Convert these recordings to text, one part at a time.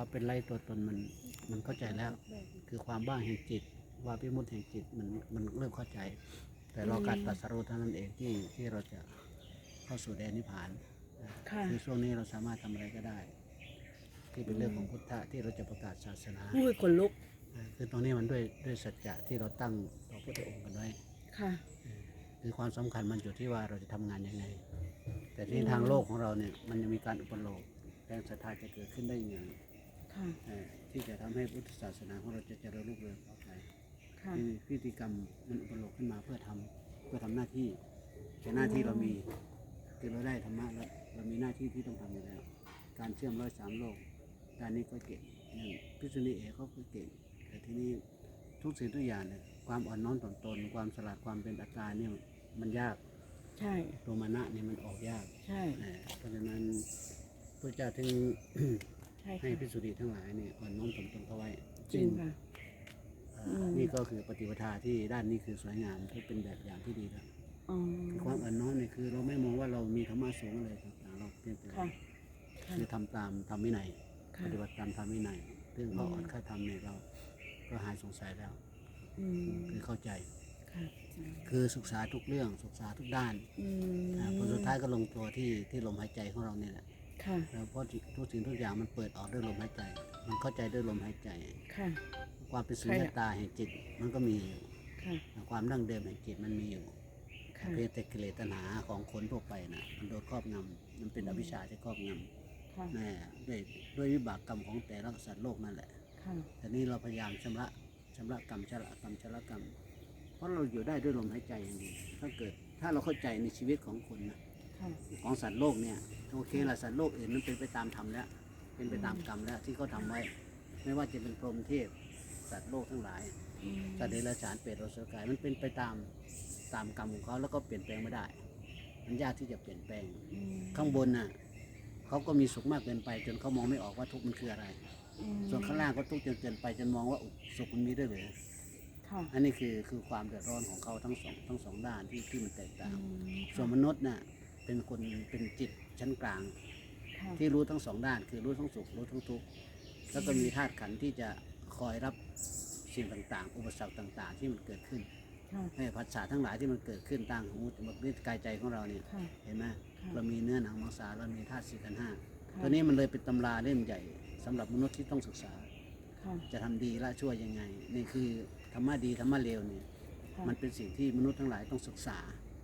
ความเป็นไรตัวตนมันมันเข้าใจแล้ว คือความบ้าแห่งจิตว่าพิมุตแห่งจิตมันมันเริ่มเข้าใจ แต่รอการตรัสรู้เท่านั้นเองที่ที่เราจะเข้าสู่แดนนิพพานนะค่ะคือช่วงนี้เราสามารถทำอะไรก็ได้ ที่เป็นเรื่องของพุทธะที่เราจะประกาศศาสนาอุ้ยขนลุกนะคือตรงนี้มันด้วยด้วยสัจจะที่เราตั้งต่อพระองค์กันไว้ค่ะคือความสำคัญมันอยู่ที่ว่าเราจะทำงานยังไง แต่ที่ทางโลกของเราเนี่ยมันยังมีการอุปโลกแรงศรัทธาจะเกิดขึ้นได้ยังไง ค่ะเอ่อที่จะทำให้พุทธศาสนาของเราจะเจริญรุ่งเรืองต่อไปค่ะ คือพิธีกรรมมันอุปโลกขึ้นมาเพื่อทำเพื่อทำหน้าที่แต่หน้าที่เรามีคือเราได้ธรรมะแล้วเรามีหน้าที่ที่ต้องทำอยู่แล้ว การเชื่อมร้อยสามโลกด้านนี้ก็เก่งอย่างพิษุณีเอกเขาก็เก่ง แต่ที่นี่ทุกสิ่งทุกอย่างเนี่ยความอ่อนน้อมถ่อมตน ความสลัดความเป็นอัตตาเนี่ยมันยากใช่ตัวมานะเนี่ยมันออกยาก ใช่นะเพราะฉะนั้นพระเจ้าถึง ใช่ให้ค่ะ พิสุณีทั้งหลายเนี่ยอ่อนน้อมถ่อมตนเข้าไว้จริงค่ะเอ่ออืม นี่ก็คือปฏิปทาที่ด้านนี้คือสวยงามที่เป็นแบบอย่างที่ดีแล้วอ๋อความอ่อนน้อมเนี่ยคือเราไม่มองว่าเรามีธรรมะสูงอะไรต่างๆเราเพียงแต่ค่ะ ค่ะ คือทำตามทำวินัยค่ะปฏิบัติตามธรรมวินัยเรื่องข้ออ่อนข้าทำเนี่ยเราก็หายสงสัยแล้ว อืม คือเข้าใจ ค่ะคือศึกษาทุกเรื่องศึกษาทุกด้านอืม นะผลสุดท้ายก็ลงตัวที่ที่ลมหายใจของเราเนี่ยแหละ ค่ะแล้วเพราะทุกสิ่งทุกอย่างมันเปิดออกด้วยลมหายใจ มันเข้าใจด้วยลมหายใจ ค่ะ ความเป็นสุญใครญอะตาแห่งจิตมันก็มีอยู่ค่ะ ความดั้งเดิมแห่งจิตมันมีอยู่ค่ะ เพียงแต่กิเลสตัณหาของคนทั่วไปนะมันโดนครอบงำมันเป็นอวิชชาที่ครอบงค่ะำแน่ด้วยด้วยวิบากกรรมของแต่ละสัตว์โลกนั่นแหละ ค่ะ แต่นี้เราพยายามชำระชำระกรรมชำระกรรมชำระกรรม เพราะเราอยู่ได้ด้วยลมหายใจอย่างเดียวถ้าเกิดถ้าเราเข้าใจในชีวิตของคนนะค่ะ ของสัตว์โลกเนี่ยโอเคละสัตว์โลกอื่นนั้นเป็นไปตามธรรมแล้ว เป็นไปตามกรรมแล้วที่เขาทำไว้ ไม่ว่าจะเป็นพรหมเทพสัตว์โลกทั้งหลายอืมสัตว์เดรัจฉานเปรตอสุรกายมันเป็นไปตามตามกรรมของเขาแล้วก็เปลี่ยนแปลงไม่ได้ มันยากที่จะเปลี่ยนแปลงอืมข้างบนน่ะเขาก็มีสุขมากเกินไป จนเขามองไม่ออกว่าทุกข์มันคืออะไรอืมส่วนข้างล่างก็ทุกข์จนเกินไปจนมองว่าอุ๊ยสุขมันมีด้วยเหรือค่ะอันนี้คือคือความเดือดร้อนของเขาทั้งสองทั้งสองด้านที่ที่มันแตกต่างอืมส่วนมนุษย์น่ะ เป็นคนเป็นจิตชั้นกลาง ค่ะที่รู้ทั้งสองด้าน คือรู้ทั้งสุขรู้ทั้งทุกข์แล้วก็มีธาตุขันธ์ที่จะคอยรับสิ่งต่างๆ อุปสรรคต่างๆ ที่มันเกิดขึ้นค่ะให้ผัสสะทั้งหลายที่มันเกิดขึ้นต่างหูจมูกลิ้นกายใจของเราเนี่ยค่ะ เห็นไหมค่ะเรามีเนื้อหนังมังสาเรามีธาตุสี่กันห้าค่ะ ตัวนี้มันเลยเป็นตำราเล่มใหญ่สำหรับมนุษย์ที่ต้องศึกษา ค่ะ จะทำดีละชั่วยังไงนี่คือธรรมะดีธรรมะเลวเนี่ยค่ะ มันเป็นสิ่งที่มนุษย์ทั้งหลายต้องศึกษา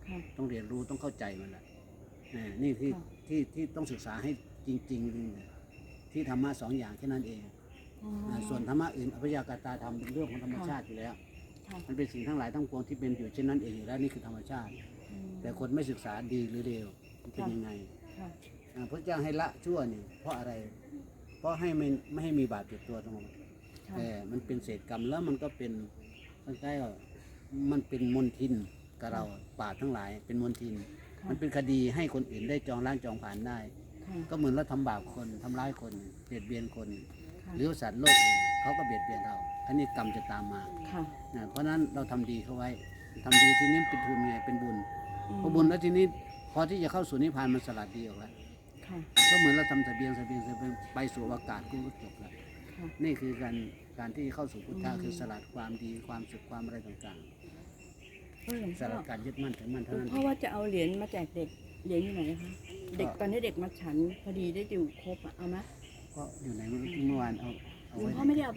ค่ะ ต้องเรียนรู้ต้องเข้าใจมันแหละ อ่านี่ที่ค่ะที่ที่ต้องศึกษาให้จริงๆที่ธรรมะสองอย่างแค่นั้นเองอ๋อ อ่าส่วนธรรมะอื่นอภิยากตาธรรมเป็นเรื่องของธรรมชาติอยู่แล้ว ค่ะ มันเป็นสิ่งทั้งหลายทั้งปวงที่เป็นอยู่เช่นนั้นเองอยู่แล้วนี่คือธรรมชาติ อืม แต่คนไม่ศึกษาดีหรือเลวมันเป็นค่ะ ยังไงค่ะอ่าพระเจ้าให้ละชั่วนี่เพราะอะไร เพราะให้ไม่ไม่ให้มีบาปติดตัวตรงนั้น ค่ะแต่มันเป็นเศษกรรมแล้วมันก็เป็นคล้ายๆว่ามันเป็นมลทินกับเราบาปทั้งหลายเป็นมลทินค่ะ มันเป็นคดีให้คนอื่นได้จองล้างจองผ่านได้ ค่ะก็เหมือนเราทำบาปคนทำร้ายคนเบียดเบียนคน ค่ะหรือสัตว์โลกอื่นเขาก็เบียดเบียนเรา อันนี้กรรมจะตามมาค่ะนะเพราะฉะนั้นเราทำดีเข้าไว้ทำดีทีนี้เป็นทุนไงเป็นบุญอืมพอบุญแล้วทีนี้พอที่จะเข้าสู่นิพพานมันสลัดดีออกแล้ว ค่ะก็เหมือนเราทำเสบียงเสบียงเสบียงไปสู่อากาศก็จบแล้วค่ะ นี่คือการการที่เข้าสู่พุทธะอืม คือสลัดความดีความสุขความอะไรต่างเออหลวงๆ สพ่อลัดการยึดมั่นถือมั่นหลเท่าวงนั้นพ่อว่าจะเอาเหรียญมาแจกเด็กเหรียญอยู่ไหนคะเด็กตอนนี้เด็กมาฉันพอดีได้อยู่ครบอะเอาไหมก็อยู่ในเมื่อวานเอาเอาหลวงไว้พ่อไม่ได้เอา